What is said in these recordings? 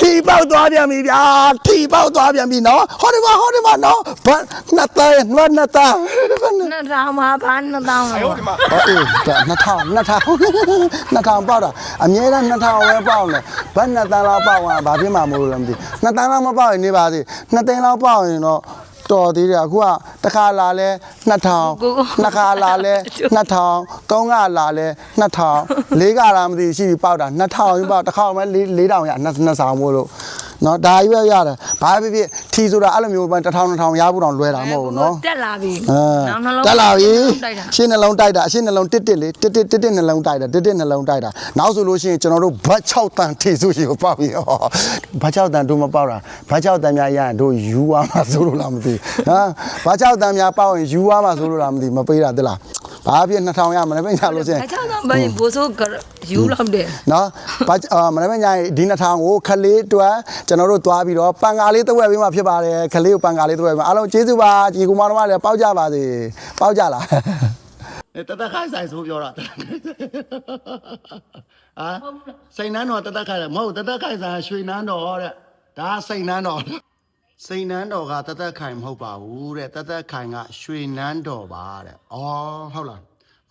ထီပေါက်သွားပြန်ပြီဗျာထီပေါက်သွားပြန်ပြီနော်ဟောဒီမှာဟောဒီမှာနော်ဘာနှစ်သားရဲ့နှစ်နှစ်သားဘာနှစ်နှစ်ထောင်မှာဘာနှစ်တောင်းလဲဟောအေးဒါ2000 2000 2000ပေါက်တာအမြဲတမ်း2000ပဲပေါက်တယ်ဘတ်နှစ်တန်းလောက်ပေါက်သွားဘာဖြစ်မှာမလို့လဲမသိနှစ်တန်းလောက်မပေါက်ရင်နေပါသေးနှစ်သိန်းလောက်ပေါက်ရင်တော့ တော်သေးတယ်အခုကတစ်ခါလာလဲ2000နှစ်ခါလာလဲ2000သုံးခါလာလဲ2000လေးခါလာမသိရှိပြီပေါက်တာ2000ရင်ပေါက်တစ်ခါမှ4000ရနှစ်နှစ်ဆောင်မို့လို့ နော်ဒါကြီးပဲရတယ်ဘာဖြစ်ဖြစ်ထီဆိုတာအဲ့လိုမျိုးပဲ1000 2000ရဖို့တော့လွယ်တာမဟုတ်ဘူးနော်တက်လာပြီအဲနောက်နှလုံးတက်လာပြီတိုက်တာရှင်းနှလုံးတိုက်တာအရှင်းနှလုံးတစ်တစ်လေးတစ်တစ်တစ်တစ်နှလုံးတိုက်တာတစ်တစ်နှလုံးတိုက်တာနောက်ဆိုလို့ရှိရင်ကျွန်တော်တို့ဘတ်6တန်ထေဆိုရှိကိုပေါက်ပြီဟောဘတ်6တန်တို့မပေါက်တာဘတ်6တန်များရရင်တို့ယူသွားမှာဆိုလို့လားမသိဟမ်ဘတ်6တန်များပေါက်ရင်ယူသွားမှာဆိုလို့လားမသိမပေးတာတလား ဘာဖြစ်2000ရမနေ့ပြန်ချလို့ရှိရင်အချောင်းတော့ဘယ်ဘိုးစိုးကယူလောက်တယ်နော်ဘာအာမနေ့ကညရင်ဒီ2000ကိုခလေးတွက်ကျွန်တော်တို့သွားပြီးတော့ပန်ကာလေးတစ်ဝက်ပေးမှဖြစ်ပါတယ်ခလေးကိုပန်ကာလေးတစ်ဝက်ပေးမှအားလုံးကျေးဇူးပါကြီးကူမတော်မလည်းပေါက်ကြပါစေပေါက်ကြလားအဲတသက်ခိုင်းဆိုင်ဆိုပြောတာဟာစိန်နန်းတော်တသက်ခိုင်းတယ်မဟုတ်တသက်ခိုင်းဆိုင်ရွှေနန်းတော်တဲ့ဒါစိန်နန်းတော် စိန်နန်းတော်ကတသက်ခိုင်မဟုတ်ပါဘူးတဲ့တသက်ခိုင်ကရွှေနန်းတော်ပါတဲ့ဩဟုတ်လား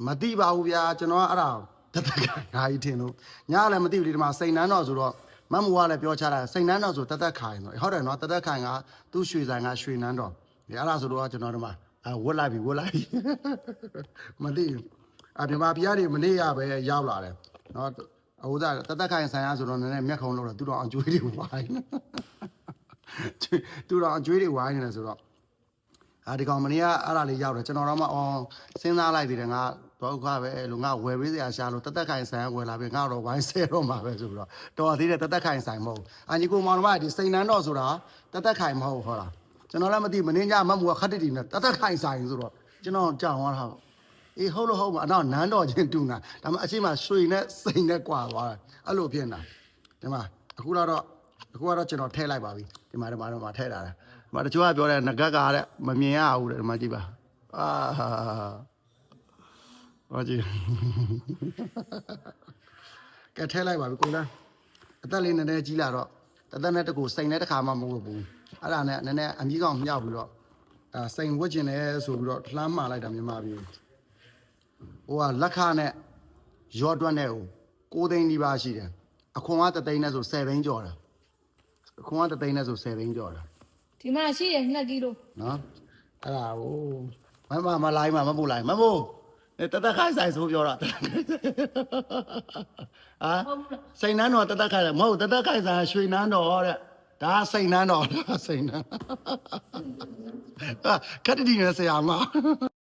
မသိပါဘူးဗျာကျွန်တော်ကအဲ့ဒါတသက်ခိုင်ငါကြီးထင်လို့ညာလည်းမသိဘူးလေဒီမှာစိန်နန်းတော်ဆိုတော့မမူကလည်းပြောချတာစိန်နန်းတော်ဆိုတသက်ခိုင်ဆိုဟုတ်တယ်နော်တသက်ခိုင်ကသူ့ရွှေဆိုင်ကရွှေနန်းတော်ဒီအဲ့ဒါဆိုတော့ကျွန်တော်တို့မှာအဝတ်လိုက်ပြီဝတ်လိုက်ပြီမသိဘူးအပြမပြားတွေမနေ့ရပဲရောက်လာတယ်နော်အဟိုသားတသက်ခိုင်ဆိုင်ရဆိုတော့နည်းနည်းမျက်ခုံးလို့တော့သူတော်အကျွေးတွေဝိုင်း သူတော်အကျွေးတွေဝိုင်းနေတယ်ဆိုတော့အာဒီကောင်မနေ့ကအဲ့ဒါလေးရောက်တယ်ကျွန်တော်တော့မှအော်စဉ်းစားလိုက်သေးတယ်ငါတော့ခါပဲလို့ငါဝယ်ပေးစရာရှာလို့တသက်ခိုင်ဆိုင်ဝယ်လာပြီငါတော့ဝိုင်းဆဲတော့မှာပဲဆိုပြီးတော့တော်သေးတယ်တသက်ခိုင်ဆိုင်မဟုတ်အညီကိုမောင်တော်မဒီစိန်နန်းတော်ဆိုတာတသက်ခိုင်မဟုတ်ဟောလားကျွန်တော်လည်းမသိမင်းညမမူကခတ်တတီနဲ့တသက်ခိုင်ဆိုင်ဆိုတော့ကျွန်တော်ကြောင်သွားတာအေးဟုတ်လို့ဟုတ်မှာအနောက်နန်းတော်ချင်းတူနာဒါမှအရှိမရွှေနဲ့စိန်နဲ့ကွာသွားတာအဲ့လိုဖြစ်နေတာဒီမှာအခုတော့အခုကတော့ကျွန်တော်ထည့်လိုက်ပါပြီ ဒီမှာဒီမှာတော့မထည့်တာလေဒီမှာတချို့ကပြောတယ်ငကက်ကတဲ့မမြင်ရဘူးတဲ့ဒီမှာကြည့်ပါအာဟောကြည့်ကဲထည့်လိုက်ပါပြီကိုလားအသက်လေးနည်းနည်းကြီးလာတော့တသက်နဲ့တကူစိန်နဲ့တစ်ခါမှမဟုတ်ဘူးအဲ့ဒါနဲ့နည်းနည်းအမြင့်ကောင်မြောက်ပြီးတော့အဲစိန်ဝတ်ကျင်တယ်ဆိုပြီးတော့လှမ်းမာလိုက်တာမြန်မာပြည်ဟိုကလက်ခနဲ့ရော့တွက်နဲ့ဟို6သိန်းနီးပါးရှိတယ်အခွန်က3သိန်းနဲ့ဆို10သိန်းကျော်တာအ ခွန်က3သိန်းနဲ့ဆို10သိန်းကျော်တာဒီမှာရှိရ2ကီလိုနော်အဲ့ဒါဟိုမမမလိုက်မမမို့လိုက်မမို့တသက်ခိုင်းဆိုင်ဆိုပြောတာဟာစိန်နန်းတော်တသက်ခိုင်းတယ်မဟုတ်တသက်ခိုင်းဆိုင်ရွှေနန်းတော်တဲ့ဒါစိန်နန်းတော်စိန်နန်းခက်တတိနဲ့ဆရာမ